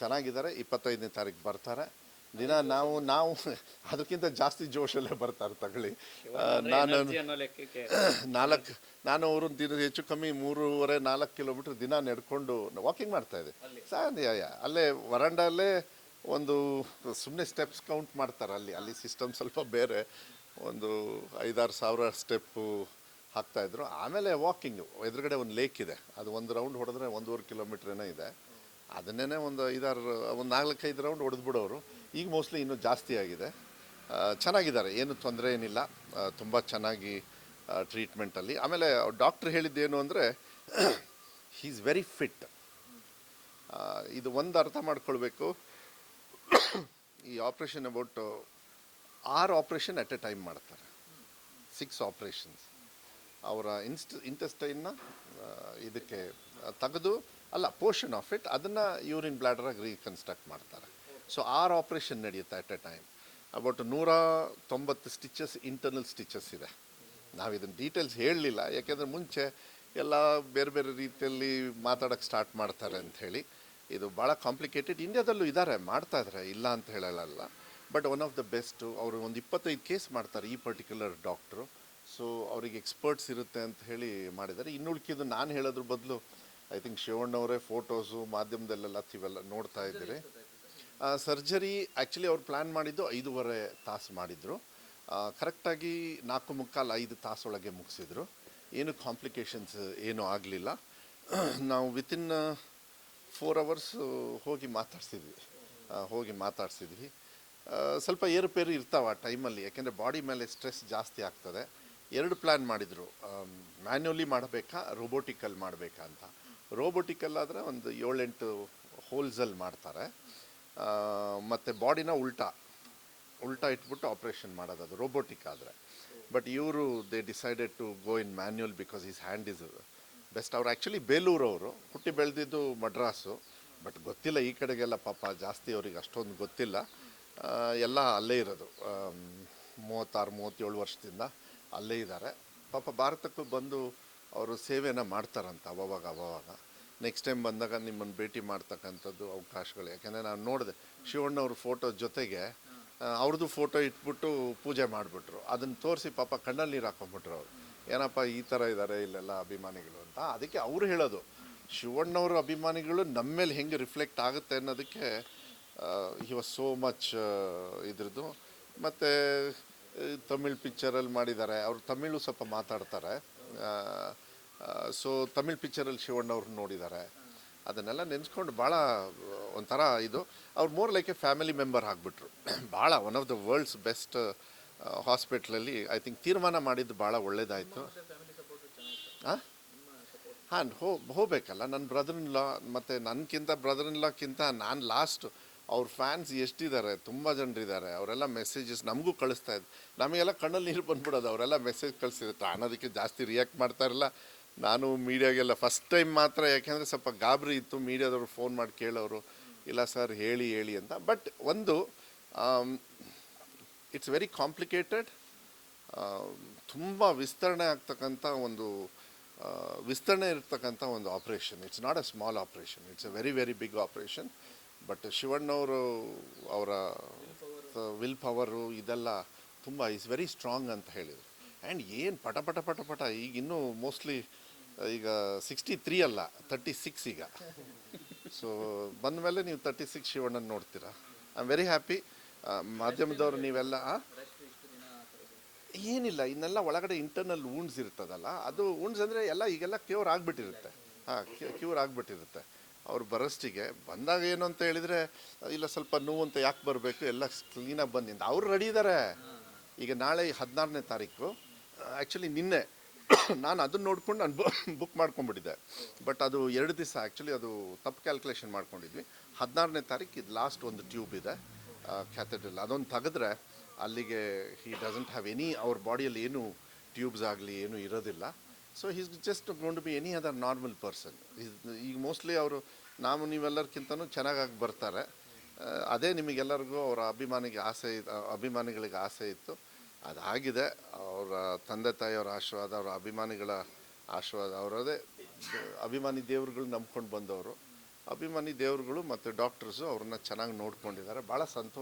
ಚೆನ್ನಾಗಿದ್ದಾರೆ ಇಪ್ಪತ್ತೈದನೇ ತಾರೀಕು ಬರ್ತಾರೆ. ದಿನ ನಾವು ನಾವು ಅದಕ್ಕಿಂತ ಜಾಸ್ತಿ ಜೋಶಲ್ಲೇ ಬರ್ತಾರೆ ತಗೊಳ್ಳಿ. ನಾನು ನಾಲ್ಕು ನಾನು ಅವರು ದಿನ ಹೆಚ್ಚು ಕಮ್ಮಿ ಮೂರುವರೆ ನಾಲ್ಕು ಕಿಲೋಮೀಟರ್ ದಿನ ನಡ್ಕೊಂಡು ವಾಕಿಂಗ್ ಮಾಡ್ತಾ ಇದೆ ಸಾಧ್ಯ ಅಲ್ಲೇ ವರಂಡಲ್ಲೇ ಒಂದು ಸುಮ್ಮನೆ ಸ್ಟೆಪ್ಸ್ ಕೌಂಟ್ ಮಾಡ್ತಾರೆ ಅಲ್ಲಿ. ಅಲ್ಲಿ ಸಿಸ್ಟಮ್ ಸ್ವಲ್ಪ ಬೇರೆ. ಒಂದು ಐದಾರು ಸಾವಿರ ಸ್ಟೆಪ್ಪು ಹಾಕ್ತಾಯಿದ್ರು ಆಮೇಲೆ ವಾಕಿಂಗು ಎದುರುಗಡೆ ಒಂದು ಲೇಕ್ ಇದೆ. ಅದು ಒಂದು ರೌಂಡ್ ಹೊಡೆದ್ರೆ ಒಂದೂವರೆ ಕಿಲೋಮೀಟ್ರೇನೋ ಇದೆ. ಅದನ್ನೇ ಒಂದು ಐದಾರು, ಒಂದು ನಾಲ್ಕೈದು ರೌಂಡ್ ಹೊಡೆದ್ಬಿಡೋರು ಈಗ ಮೋಸ್ಟ್ಲಿ ಇನ್ನೂ ಜಾಸ್ತಿ ಆಗಿದೆ. ಚೆನ್ನಾಗಿದ್ದಾರೆ. ಏನು ತೊಂದರೆ ಏನಿಲ್ಲ. ತುಂಬ ಚೆನ್ನಾಗಿ ಟ್ರೀಟ್ಮೆಂಟಲ್ಲಿ ಆಮೇಲೆ ಡಾಕ್ಟ್ರ್ ಹೇಳಿದ್ದೇನು ಅಂದರೆ ಹೀ ಈಸ್ ವೆರಿ ಫಿಟ್ ಇದು ಒಂದು ಅರ್ಥ ಮಾಡ್ಕೊಳ್ಬೇಕು. ಈ ಆಪ್ರೇಷನ್ ಅಬೌಟ್ ಆರು ಆಪ್ರೇಷನ್ ಅಟ್ ಎ ಟೈಮ್ ಮಾಡ್ತಾರೆ. ಸಿಕ್ಸ್ ಆಪ್ರೇಷನ್ಸ್ ಅವರ ಇನ್ಸ್ಟ್ ಇಂಟೆಸ್ಟೈನ್ನ ಇದಕ್ಕೆ ತೆಗೆದು, ಅಲ್ಲ ಪೋರ್ಷನ್ ಆಫ್ ಇಟ್ ಅದನ್ನು ಯೂರಿನ್ ಬ್ಲಾಡರಾಗಿ ರೀಕನ್ಸ್ಟ್ರಕ್ಟ್ ಮಾಡ್ತಾರೆ. ಸೊ ಆರು ಆಪ್ರೇಷನ್ ನಡೆಯುತ್ತೆ ಅಟ್ ಎ ಟೈಮ್ ಅಬೌಟ್ ನೂರ ತೊಂಬತ್ತು ಸ್ಟಿಚಸ್ ಇಂಟರ್ನಲ್ ಸ್ಟಿಚಸ್ ಇದೆ. ನಾವು ಇದನ್ನು ಡೀಟೇಲ್ಸ್ ಹೇಳಲಿಲ್ಲ, ಯಾಕೆಂದರೆ ಮುಂಚೆ ಎಲ್ಲ ಬೇರೆ ಬೇರೆ ರೀತಿಯಲ್ಲಿ ಮಾತಾಡೋಕ್ಕೆ ಸ್ಟಾರ್ಟ್ ಮಾಡ್ತಾರೆ ಅಂತ ಹೇಳಿ, ಇದು ಭಾಳ ಕಾಂಪ್ಲಿಕೇಟೆಡ್ ಇಂಡಿಯಾದಲ್ಲೂ ಇದ್ದಾರೆ ಮಾಡ್ತಾ ಇದ್ದಾರೆ ಇಲ್ಲ ಅಂತ ಹೇಳಲ್ಲ but one of the best ಅವರು ಒಂದು ಇಪ್ಪತ್ತೈದು ಕೇಸ್ ಮಾಡ್ತಾರೆ, ಈ ಪರ್ಟಿಕ್ಯುಲರ್ ಡಾಕ್ಟ್ರು ಸೊ ಅವ್ರಿಗೆ ಎಕ್ಸ್ಪರ್ಟ್ಸ್ ಇರುತ್ತೆ ಅಂತ ಹೇಳಿ ಮಾಡಿದ್ದಾರೆ. ಇನ್ನುಳ್ಕಿದ್ದು ನಾನು ಹೇಳೋದ್ರ ಬದಲು ಐ ಥಿಂಕ್ ಶಿವಣ್ಣವರೇ ಫೋಟೋಸು ಮಾಧ್ಯಮದಲ್ಲೆಲ್ಲ ಇವೆಲ್ಲ ನೋಡ್ತಾ ಇದ್ದೀರಿ. ಸರ್ಜರಿ ಆ್ಯಕ್ಚುಲಿ ಅವ್ರು ಪ್ಲ್ಯಾನ್ ಮಾಡಿದ್ದು ಐದೂವರೆ ತಾಸು ಮಾಡಿದರು. ಕರೆಕ್ಟಾಗಿ ನಾಲ್ಕು ಮುಕ್ಕಾಲು ಐದು ತಾಸೊಳಗೆ ಮುಗಿಸಿದ್ರು. ಏನು ಕಾಂಪ್ಲಿಕೇಶನ್ಸ್ ಏನೂ ಆಗಲಿಲ್ಲ. ನಾವು ವಿತಿನ್ ಫೋರ್ ಅವರ್ಸ್ ಹೋಗಿ ಮಾತಾಡ್ಸಿದ್ವಿ. ಹೋಗಿ ಮಾತಾಡ್ಸಿದ್ವಿ. ಸ್ವಲ್ಪ ಏರುಪೇರು ಇರ್ತಾವೆ ಆ ಟೈಮಲ್ಲಿ ಯಾಕೆಂದರೆ ಬಾಡಿ ಮೇಲೆ ಸ್ಟ್ರೆಸ್ ಜಾಸ್ತಿ ಆಗ್ತದೆ. ಎರಡು ಪ್ಲ್ಯಾನ್ ಮಾಡಿದರು. ಮ್ಯಾನ್ಯಲಿ ಮಾಡಬೇಕಾ, ರೋಬೋಟಿಕಲ್ ಮಾಡಬೇಕಾ ಅಂತ. ರೋಬೋಟಿಕಲ್ ಆದರೆ ಒಂದು ಏಳೆಂಟು ಹೋಲ್ಸಲ್ಲಿ ಮಾಡ್ತಾರೆ. ಮತ್ತು ಬಾಡಿನ ಉಲ್ಟಾ. ಉಲ್ಟಾ ಇಟ್ಬಿಟ್ಟು ಆಪ್ರೇಷನ್ ಮಾಡೋದು ಅದು, ರೋಬೋಟಿಕ್ ಆದರೆ. ಬಟ್ ಇವರು, they decided to go in manual because is hand is best. ಅವ್ರು ಆ್ಯಕ್ಚುಲಿ ಬೇಲೂರವರು ಹುಟ್ಟಿ ಬೆಳೆದಿದ್ದು ಮಡ್ರಾಸು. ಬಟ್ ಗೊತ್ತಿಲ್ಲ ಈ ಕಡೆಗೆಲ್ಲ ಪಾಪ ಜಾಸ್ತಿ ಅವ್ರಿಗೆ ಅಷ್ಟೊಂದು ಗೊತ್ತಿಲ್ಲ. ಎಲ್ಲ ಅಲ್ಲೇ ಇರೋದು. ಮೂವತ್ತಾರು, ಮೂವತ್ತೇಳು ವರ್ಷದಿಂದ ಅಲ್ಲೇ ಇದ್ದಾರೆ. ಪಾಪ ಭಾರತಕ್ಕೂ ಬಂದು ಅವರು ಸೇವೆನ ಮಾಡ್ತಾರಂತ ಅವಾಗ ಅವಾಗ ನೆಕ್ಸ್ಟ್ ಟೈಮ್ ಬಂದಾಗ ನಿಮ್ಮನ್ನು ಭೇಟಿ ಮಾಡ್ತಕ್ಕಂಥದ್ದು ಅವಕಾಶಗಳು. ಯಾಕೆಂದರೆ ನಾನು ನೋಡಿದೆ, ಶಿವಣ್ಣವ್ರ ಫೋಟೋ ಜೊತೆಗೆ ಅವ್ರದ್ದು ಫೋಟೋ ಇಟ್ಬಿಟ್ಟು ಪೂಜೆ ಮಾಡಿಬಿಟ್ರು. ಅದನ್ನು ತೋರಿಸಿ ಪಾಪ ಕಣ್ಣಲ್ಲಿ ನೀರು ಹಾಕೊಂಡ್ಬಿಟ್ರು ಅವರು. ಏನಪ್ಪ ಈ ಥರ ಇದ್ದಾರೆ ಇಲ್ಲೆಲ್ಲ ಅಭಿಮಾನಿಗಳು ಅಂತ. ಅದಕ್ಕೆ ಅವರು ಹೇಳೋದು, ಶಿವಣ್ಣವ್ರ ಅಭಿಮಾನಿಗಳು ನಮ್ಮ ಮೇಲೆ ಹೆಂಗೆ ರಿಫ್ಲೆಕ್ಟ್ ಆಗುತ್ತೆ ಅನ್ನೋದಕ್ಕೆ ಹಿ ವಾಸ್ ಸೋ ಮಚ್ ಇದ್ರದ್ದು. ಮತ್ತು ತಮಿಳ್ ಪಿಕ್ಚರಲ್ಲಿ ಮಾಡಿದ್ದಾರೆ. ಅವರು ತಮಿಳು ಸ್ವಲ್ಪ ಮಾತಾಡ್ತಾರೆ. ಸೊ ತಮಿಳ್ ಪಿಕ್ಚರಲ್ಲಿ ಶಿವಣ್ಣವ್ರನ್ನ ನೋಡಿದ್ದಾರೆ. ಅದನ್ನೆಲ್ಲ ನೆನೆಸ್ಕೊಂಡು ಭಾಳ ಒಂಥರ ಇದು. ಅವ್ರು more like a family member ಆಗಿಬಿಟ್ರು. ಭಾಳ one of the world's best ಹಾಸ್ಪಿಟ್ಲಲ್ಲಿ ಐ ಥಿಂಕ್ ತೀರ್ಮಾನ ಮಾಡಿದ್ದು ಭಾಳ ಒಳ್ಳೇದಾಯಿತು. ಹಾಂ ಹಾಂ, ಹೋ, ಹೋಗ್ಬೇಕಲ್ಲ. ನನ್ನ ಬ್ರದರ್ ಇನ್ ಲಾ ಮತ್ತು ನನಗಿಂತ ಬ್ರದರ್ ಇನ್ ಲಾಕ್ಕಿಂತ ನಾನು ಲಾಸ್ಟ್ ಅವ್ರ ಫ್ಯಾನ್ಸ್ ಎಷ್ಟಿದ್ದಾರೆ ತುಂಬ ಜನರಿದ್ದಾರೆ ಅವರೆಲ್ಲ ಮೆಸೇಜಸ್ ನಮಗೂ ಕಳಿಸ್ತಾ ಇದ್ದು ನಮಗೆಲ್ಲ ಕಣ್ಣಲ್ಲಿ ನೀರು ಬಂದ್ಬಿಡೋದು. ಅವರೆಲ್ಲ ಮೆಸೇಜ್ ಕಳಿಸಿದ್ರು. ನಾನು ಅದಕ್ಕೆ ಜಾಸ್ತಿ ರಿಯಾಕ್ಟ್ ಮಾಡ್ತಾ ಇರಲ್ಲ. ನಾನು ಮೀಡಿಯಾಗೆಲ್ಲ ಫಸ್ಟ್ ಟೈಮ್ ಮಾತ್ರ, ಯಾಕೆಂದರೆ ಸ್ವಲ್ಪ ಗಾಬರಿ ಇತ್ತು. ಮೀಡಿಯಾದವರು ಫೋನ್ ಮಾಡಿ ಕೇಳೋರು. ಇಲ್ಲ ಸರ್ ಹೇಳಿ ಹೇಳಿ ಅಂತ. ಬಟ್ ಒಂದು ಇಟ್ಸ್ ವೆರಿ ಕಾಂಪ್ಲಿಕೇಟೆಡ್ ತುಂಬ ವಿಸ್ತರಣೆ ಆಗ್ತಕ್ಕಂಥ ಒಂದು ವಿಸ್ತರಣೆ ಇರ್ತಕ್ಕಂಥ ಒಂದು operation it's not a small operation it's a very very big operation but ಶಿವಣ್ಣವರು ಅವರ ವಿಲ್ ಪವರು ಇದೆಲ್ಲ ತುಂಬ ಇಸ್ ವೆರಿ ಸ್ಟ್ರಾಂಗ್ ಅಂತ ಹೇಳಿದರು. ಆ್ಯಂಡ್ ಏನು ಪಟ ಪಟ ಪಟ ಪಟ, ಈಗ ಇನ್ನೂ ಮೋಸ್ಟ್ಲಿ ಈಗ ಸಿಕ್ಸ್ಟಿ ತ್ರೀ ಅಲ್ಲ ತರ್ಟಿ ಸಿಕ್ಸ್ ಈಗ. ಸೊ ಬಂದ ಮೇಲೆ ನೀವು ತರ್ಟಿ ಸಿಕ್ಸ್ ಶಿವಣ್ಣನ ನೋಡ್ತೀರಾ? ಐ ಆಮ್ ವೆರಿ ಹ್ಯಾಪಿ ಮಾಧ್ಯಮದವರು ನೀವೆಲ್ಲ? ಏನಿಲ್ಲ, ಇನ್ನೆಲ್ಲ ಒಳಗಡೆ ಇಂಟರ್ನಲ್ ವೂಂಡ್ಸ್ ಇರ್ತದಲ್ಲ, ಅದು ವೂಂಡ್ಸ್ ಅಂದರೆ ಎಲ್ಲ ಈಗೆಲ್ಲ ಕ್ಯೂರ್ ಆಗಿಬಿಟ್ಟಿರುತ್ತೆ. ಹಾಂ ಕ್ಯೂರ್ ಆಗಿಬಿಟ್ಟಿರುತ್ತೆ. ಅವ್ರು ಬರೋಷ್ಟಿಗೆ ಬಂದಾಗ ಏನು ಅಂತ ಹೇಳಿದರೆ, ಇಲ್ಲ, ಸ್ವಲ್ಪ ನೋವು ಅಂತ ಯಾಕೆ ಬರಬೇಕು? ಎಲ್ಲ ಕ್ಲೀನಾಗಿ ಬಂದಿಂದ ಅವ್ರು ರೆಡಿ ಇದ್ದಾರೆ ಈಗ ನಾಳೆ ಹದಿನಾರನೇ ತಾರೀಕು. ಆ್ಯಕ್ಚುಲಿ ನಿನ್ನೆ ನಾನು ಅದನ್ನ ನೋಡ್ಕೊಂಡು ನಾನು ಬುಕ್ ಮಾಡ್ಕೊಂಡ್ಬಿಟ್ಟಿದ್ದೆ ಬಟ್ ಅದು ಎರಡು ದಿವಸ ಆ್ಯಕ್ಚುಲಿ ಅದು ತಪ್ಪು ಕ್ಯಾಲ್ಕುಲೇಷನ್ ಮಾಡ್ಕೊಂಡಿದ್ವಿ. ಹದಿನಾರನೇ ತಾರೀಕು ಇದು ಲಾಸ್ಟ್ ಒಂದು ಟ್ಯೂಬ್ ಇದೆ ಕ್ಯಾಥೆಡ್ರಲ್. ಅದೊಂದು ತೆಗೆದ್ರೆ ಅಲ್ಲಿಗೆ ಹಿ ಡಸಂಟ್ ಹ್ಯಾವ್ ಎನಿ ಅವ್ರ ಬಾಡಿಯಲ್ಲಿ ಏನು ಟ್ಯೂಬ್ಸ್ ಆಗಲಿ, ಏನೂ ಇರೋದಿಲ್ಲ. So he's just gone to be any other normal person ಈಗ ಮೋಸ್ಟ್ಲಿ ಅವರು, ನಾವು ನೀವೆಲ್ಲರಿಗಿಂತನೂ ಚೆನ್ನಾಗಾಗಿ ಬರ್ತಾರೆ. ಅದೇ ನಿಮಗೆಲ್ಲರಿಗೂ ಅವರ ಅಭಿಮಾನಿಗೆ ಆಸೆ ಅಭಿಮಾನಿಗಳಿಗೆ ಆಸೆ ಇತ್ತು. ಅದಾಗಿದೆ. ಅವರ ತಂದೆ ತಾಯಿಯವರ ಆಶೀರ್ವಾದ, ಅವರ ಅಭಿಮಾನಿಗಳ ಆಶೀರ್ವಾದ ಅವರದೇ ಅಭಿಮಾನಿ ದೇವರುಗಳು ನಂಬ್ಕೊಂಡು ಬಂದವರು. ಅಭಿಮಾನಿ ದೇವರುಗಳು ಮತ್ತು ಡಾಕ್ಟರ್ಸು ಅವ್ರನ್ನ ಚೆನ್ನಾಗಿ ನೋಡ್ಕೊಂಡಿದ್ದಾರೆ. ಭಾಳ ಸಂತೋಷ